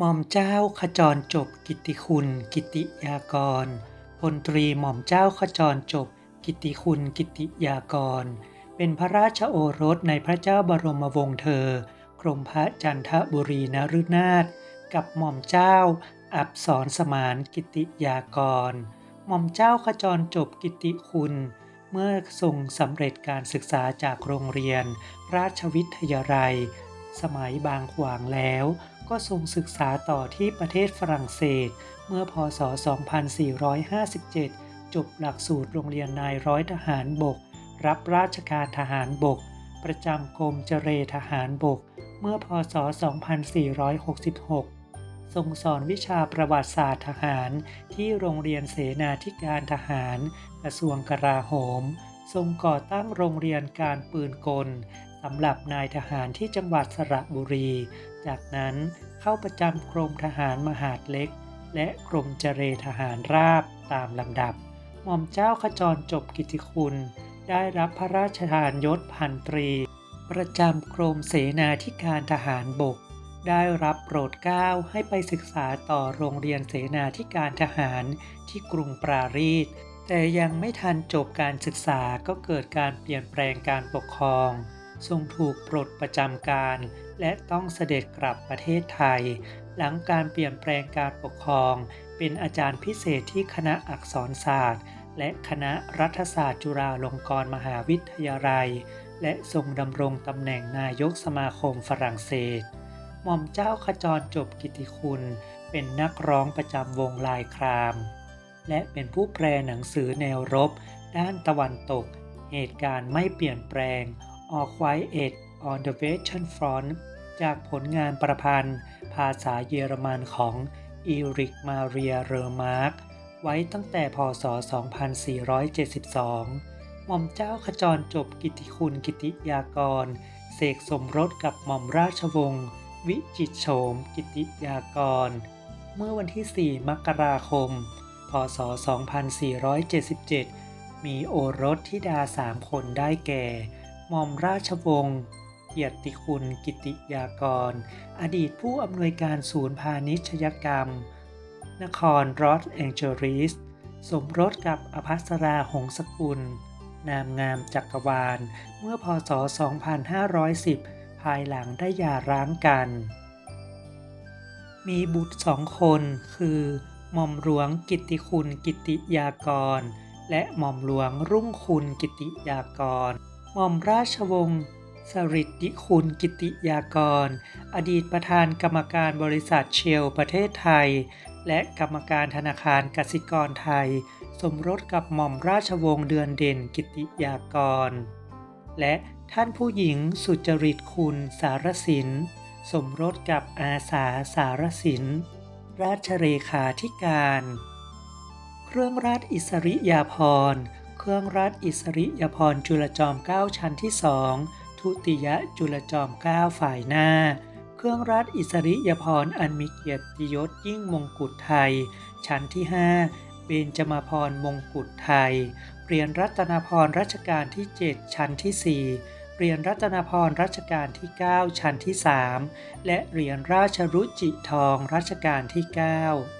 หม่อมเจ้าขจรจบ กิติคุณ กิติยากรพลตรีหม่อมเจ้าขจรจบ กิติคุณ กิติยากร เป็นพระราชโอรสในพระเจ้าบรมวงศ์เธอ กรมพระจันทบุรีนฤนาถกับหม่อมเจ้า อับสรสมานกิติยากร หม่อมเจ้าขจรจบกิติคุณ เมื่อทรงสำเร็จการศึกษาจากโรงเรียน ราชวิทยาลัย สมัยบางขวางแล้ว ก็ทรงศึกษาต่อที่ประเทศฝรั่งเศส เมื่อพศ 2457 จบหลักสูตรโรงเรียนนายร้อยทหารบก รับราชการทหารบก ประจำกรมเจรทหารบก เมื่อพศ 2466ทรงสอนวิชาประวัติศาสตร์ทหารที่โรงเรียนเสนาธิการทหาร กระทรวงกลาโหม ทรงก่อตั้งโรงเรียนการปืนกล สำหรับนายทหารที่จังหวัดสระบุรี จากนั้นเข้าประจำกรมทหารมหาดเล็ก และกรมเจรทหารราบตามลำดับ หม่อมเจ้าขจรจบกิติคุณ ได้รับพระราชทานยศพันตรี ประจำกรมเสนาธิการทหารบก ได้รับโปรดเกล้าให้ไปศึกษาต่อโรงเรียนเสนาธิการทหารที่กรุงปรารีสแต่ยังไม่ทันจบการศึกษาก็เกิดการเปลี่ยนแปลงการปกครอง ทรงถูกปลดประจำการ และต้องเสด็จกลับประเทศไทย หลังการเปลี่ยนแปลงการปกครอง เป็นอาจารย์พิเศษที่คณะอักษรศาสตร์ และคณะรัฐศาสตร์จุฬาลงกรณ์มหาวิทยาลัย และทรงดำรงตำแหน่งนายกสมาคมฝรั่งเศสหม่อมเจ้าขจรจบกิติคุณ เป็นนักร้องประจำวงลายคราม และเป็นผู้แปลหนังสือแนวรบ ด้านตะวันตก เหตุการณ์ไม่เปลี่ยนแปลง ออกไว้เอ็ด on the Western Front จากผลงานประพันธ์ ภาษาเยอรมันของอีริกมาเรียเรอร์มาร์กไว้ตั้งแต่พศ 2472 หม่อมเจ้าขจรจบกิติคุณกิติยากร เสกสมรสกับหม่อมราชวงศ์วิจิตโฉมกิติยากร เมื่อวันที่ 4 มกราคม พศ 2477 มีโอรสธิดาสามคนได้แก่ หม่อมราชวงศ์เกียรติคุณกิติยากร อดีตผู้อำนวยการศูนย์พาณิชยกรรม นครรอสแองเจลิส สมรสกับอภัสราหงสกุล นามงามจักรวาล เมื่อพศ 2510 ภายหลังได้หย่าร้างกัน มีบุตรสองคนคือหม่อมหลวงกิติคุณกิติยากร และหม่อมหลวงรุ่งคุณกิติยากร ม่อมราชวงศ์สริดดิคุณกิติยากร อดีตประธานกรรมการบริษัทเชลประเทศไทย และกรรมการธนาคารกสิกรไทย สมรสกับหม่อมราชวงศ์เดือนเด่นกิติยากร และท่านผู้หญิงสุจริตคุณสารสิน สมรสกับอาสาสารสิน ราชเลขาธิการ เครื่องราชอิสริยาภรณ์ เครื่องราชอิสริยาภรจุลจอมเก้าชั้นที่สองทุติยจุลจอมเก้าฝ่ายหน้า เครื่องราชอิสริยาภรอันมีเกียรติยศยิ่งมงกุฎไทย ชั้นที่ 5 เบญจมาภรมงกุฎไทยเหรียญรัตนพรรัชกาลที่ 7 ชั้นที่ 4เหรียญรัตนพรรัชกาลที่ 9 ชั้นที่ 3 และเหรียญราชรุจิทองรัชกาลที่ 9